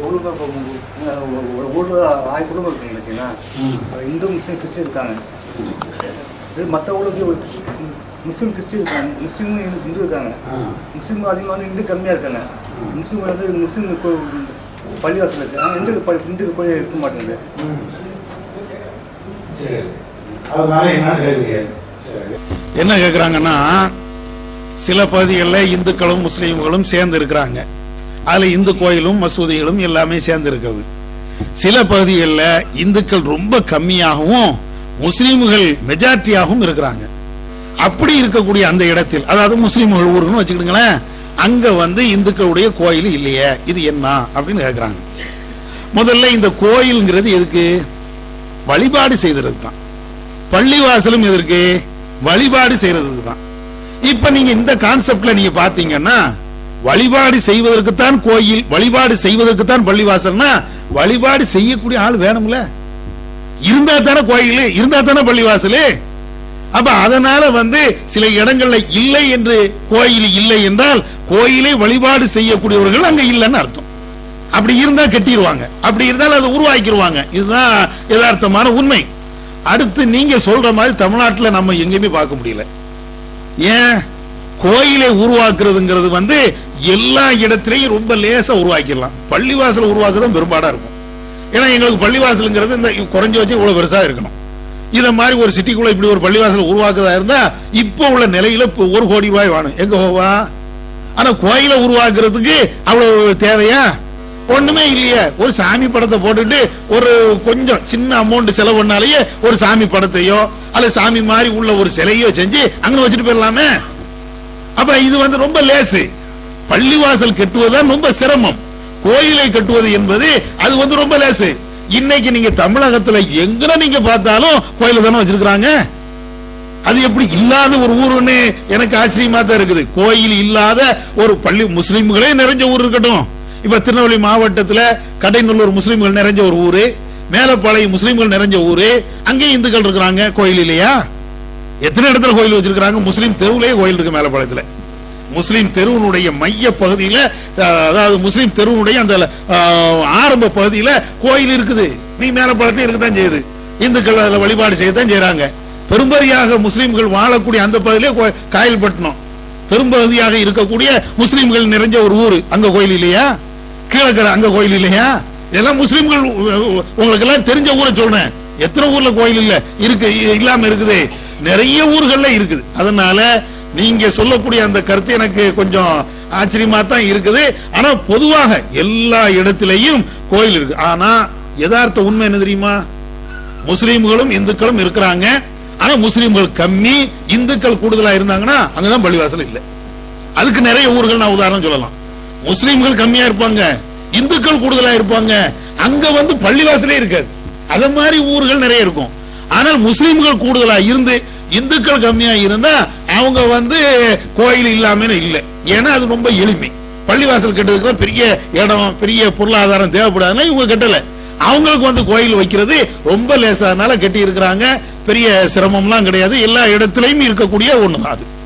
ஊருக்கு ஒரு ஊரில் ஆயிரம் குடும்பம் இருக்குங்க பார்த்தீங்கன்னா இந்து முஸ்லீம் கிறிஸ்டின் இருக்காங்க இது மற்ற ஊருக்கு ஒரு முஸ்லீம் கிறிஸ்டின் இருக்காங்க முஸ்லீம் இந்து இருக்காங்க ஆ. முஸ்லீம் அதிகமாக வந்து இந்து கம்மியாக இருக்காங்க முஸ்லீம் வந்து முஸ்லீம் கோ- பள்ளிவாசல் இருக்கு ஆனால் இந்துக்கு ப- இந்துக்கு போய் இருக்க மாட்டேங்குது சரி அதனால என்ன கேள்வி என்ன கேக்குறாங்கன்னா சில பகுதிகளில் இந்துக்களும் முஸ்லீம்களும் சேர்ந்து இருக்கிறாங்க அதுல இந்து கோயிலும் மசூதிகளும் எல்லாமே சேர்ந்து இருக்கிறது சில பகுதிகளில் இந்துக்கள் ரொம்ப கம்மியாகவும் முஸ்லீம்கள் மெஜாரிட்டியாகவும் இருக்கிறாங்க. அப்படி இருக்கக்கூடிய அந்த இடத்தில் அதாவது முஸ்லீம்கள் ஊருன்னு வச்சுக்கிடுங்களேன் அங்க வந்து இந்துக்களுடைய கோயில் இல்லையே இது என்ன அப்படின்னு கேட்கிறாங்க முதல்ல இந்த கோயில்ங்கிறது எதுக்கு? வழிபாடு செய்தது தான் பள்ளிவாசலும் எதற்கு? வழிபாடு செய்யறதுக்கு தான் இப்ப நீங்க இந்த கான்செப்ட்ல நீங்க பாத்தீங்கன்னா வழிபாடு செய்வதற்குத்தான் கோயில் வழிபாடு செய்வதற்குத்தான் பள்ளிவாசல்னா வழிபாடு செய்யக்கூடிய ஆள் வேணும்ல. இருந்தா தானே கோயில் இருந்தா தானே பள்ளிவாசல். அப்ப அதனால வந்து சில இடங்கள்ல இல்லை என்று கோயில் இல்லை என்றால் கோயிலை வழிபாடு செய்யக்கூடியவர்கள் அங்க இல்லைன்னு அர்த்தம். அப்படி இருந்தா கட்டிடுவாங்க அப்படி இருந்தால் அதை உருவாக்கிடுவாங்க இதுதான் யதார்த்தமான உண்மை. அடுத்து நீங்க சொல்ற மாதிரி தமிழ்நாட்டில் நம்ம எங்கேயுமே பார்க்க முடியல. ஏன்? கோயிலை உருவாக்குறதுங்கிறது வந்து எல்லா இடத்திலையும் ரொம்ப லேசா உருவாக்கிடலாம். பள்ளிவாசல் உருவாக்குதான் பெரும்பாடா இருக்கும். ஏன்னா எங்களுக்கு பள்ளிவாசலுங்கிறது இந்த குறைஞ்ச வச்சு இவ்வளவு பெருசா இருக்கணும். இத மாதிரி ஒரு சிட்டிக்குள்ள இப்படி ஒரு பள்ளிவாசல் உருவாக்குறதா இருந்தா இப்ப உள்ள நிலையில ஒரு கோடி ரூபாய் வேணும். எங்க போவா? ஆனா கோயிலை உருவாக்குறதுக்கு அவ்வளவு தேவையா? ஒண்ணுமே இல்லையே. ஒரு சாமி படத்தை போட்டுட்டு ஒரு கொஞ்சம் சின்ன அமௌண்ட் செலவு பண்ணாலேயே ஒரு சாமி படத்தையோ அல்ல சாமி மாதிரி உள்ள ஒரு சிலையோ செஞ்சு அங்க வச்சுட்டு போயிடலாமே. அப்ப இது வந்து ரொம்ப லேசு. பள்ளிவாசல் கட்டுவதுதான் ரொம்ப சிரமம். கோயிலை கட்டுவது என்பது அது வந்து ரொம்ப லேசு. இன்னைக்கு நீங்க தமிழகத்துல எங்க நீங்க பார்த்தாலும் கோயில தானே வச்சிருக்கிறாங்க? அது எப்படி இல்லாத ஒரு ஊருன்னு எனக்கு ஆச்சரியமா தான் இருக்குது. கோயில் இல்லாத ஒரு பள்ளி முஸ்லீம்களே நிறைஞ்ச ஊர் இருக்கட்டும். இப்ப திருநெல்வேலி மாவட்டத்துல கடைநல்லூர் முஸ்லீம்கள் நிறைஞ்ச ஒரு ஊரு மேலப்பாளையம் முஸ்லீம்கள் நிறைஞ்ச ஊரு அங்கேயும் இந்துக்கள் இருக்கிறாங்க கோயில் இல்லையா? எத்தனை இடத்துல கோயில் வச்சிருக்காங்க முஸ்லீம் தெருவுலேயே கோயில் இருக்கு மேலப்பாளையத்துல. முஸ்லீம் தெருவனுடைய மைய பகுதியில அதாவது முஸ்லீம் தெருவனுடைய அந்த ஆரம்ப பகுதியில கோயில் இருக்குது. நீ மேல மேலப்பாளையத்துல இருக்குதான் செய்யுது. இந்துக்கள் அதுல வழிபாடு செய்யத்தான் செய்யறாங்க பெரும்பரியாக முஸ்லீம்கள் வாழக்கூடிய அந்த பகுதியிலே கோ- காயல்பட்டினம். பெரும்பகுதியாக இருக்கக்கூடிய முஸ்லீம்கள் நிறைஞ்ச ஒரு ஊரு. அங்க கோயில் இல்லையா? கீழக்கரை அங்க கோயில் இல்லையா? இதெல்லாம் முஸ்லீம்கள் உங்களுக்கு எல்லாம் தெரிஞ்ச ஊரை சொல்றேன். எத்தனை ஊர்ல கோயில் இல்ல? இருக்கு இ- இல்லாம இருக்குது. நிறைய ஊர்கள்ல இருக்குது. அதனால நீங்க சொல்லக்கூடிய அந்த கருத்து எனக்கு கொஞ்சம் ஆச்சரியமா தான் இருக்குது. ஆனா பொதுவாக எல்லா இடத்திலையும் கோயில் இருக்கு. ஆனா யதார்த்த உண்மை என்ன தெரியுமா? முஸ்லீம்களும் இந்துக்களும் இருக்கிறாங்க. ஆனா முஸ்லீம்கள் கம்மி இந்துக்கள் கூடுதலா இருந்தாங்கன்னா அங்கதான் பள்ளிவாசல் இல்ல. அதுக்கு நிறைய ஊர்கள் நான் உதாரணம் சொல்லலாம். முஸ்லீம்கள் கம்மியா இருப்பாங்க. இந்துக்கள் கூடுதலா இருப்பாங்க. அங்க வந்து பள்ளிவாசலே இருக்காது. அத மாதிரி ஊர்கள் நிறைய இருக்கும். ஆனால் முஸ்லீம்கள் கூடுதலா இருந்து இந்துக்கள் கம்மியா இருந்தா அவங்க வந்து கோயில் இல்லாம இல்ல. ஏன்னா அது ரொம்ப எளிமை. பள்ளிவாசல் கட்டுறதுக்கு பெரிய இடம் பெரிய பொருளாதாரம் தேவைப்படாதுன்னா இவங்க கட்டல. அவங்களுக்கு வந்து கோயில் வைக்கிறது ரொம்ப லேசானால கட்டி இருக்கிறாங்க பெரிய சிரமம்லாம் கிடையாது. எல்லா இடத்திலையும் இருக்கக்கூடிய ஒண்ணுதான் அது.